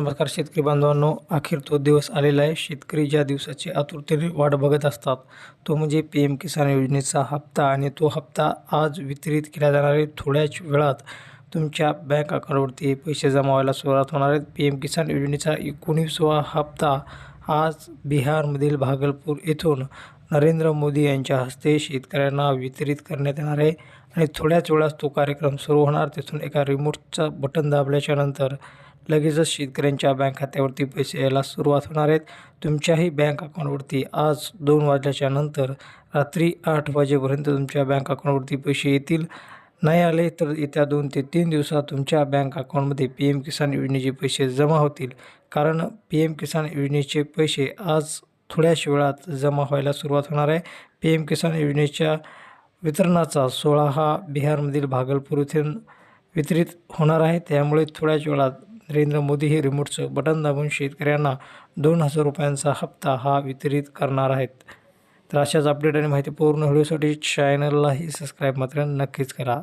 नमस्कार शेतकरी बांधवांनो अखेर तो दिवस आलेला आहे. शेतकरी ज्या दिवसाची आतुरतेने वाट बघत असतात तो म्हणजे पी एम किसान योजनेचा हप्ता आणि तो हप्ता आज वितरित केला जाणार आहे. थोड्याच वेळात तुमच्या बँक अकाउंटवरती पैसे जमा व्हायला सुरुवात होणार आहेत. पी एम किसान योजनेचा एकोणीसवा हप्ता आज बिहारमधील भागलपूर येथून नरेंद्र मोदी यांच्या हस्ते शेतकऱ्यांना वितरित करण्यात येणार आहे आणि थोड्याच वेळात तो कार्यक्रम सुरू होणार. तिथून एका रिमोटचं बटन दाबल्याच्यानंतर लगेचच शेतकऱ्यांच्या बँक खात्यावरती पैसे यायला सुरुवात होणार आहेत. तुमच्याही बँक अकाउंटवरती आज दोन वाजल्याच्या नंतर रात्री आठ वाजेपर्यंत तुमच्या बँक अकाउंटवरती पैसे येतील. नाही आले तर येत्या दोन ते तीन दिवसात तुमच्या बँक अकाउंटमध्ये पी एम किसान योजनेचे पैसे जमा होतील. कारण पी एम किसान योजनेचे पैसे आज थोड्याच वेळात जमा व्हायला सुरुवात होणार आहे. पी एम किसान योजनेच्या वितरणाचा सोहळा हा बिहारमधील भागलपूर येथून वितरित होणार आहे. त्यामुळे थोड्याच वेळात नरेंद्र मोदी हे रिमोटचं बटन दाबून शेतकऱ्यांना दोन हजार रुपयांचा हप्ता हा वितरित करणार आहेत. तर अशाच अपडेट आणि माहितीपूर्ण व्हिडिओसाठी चॅनललाही सबस्क्राईब मात्र नक्कीच करा.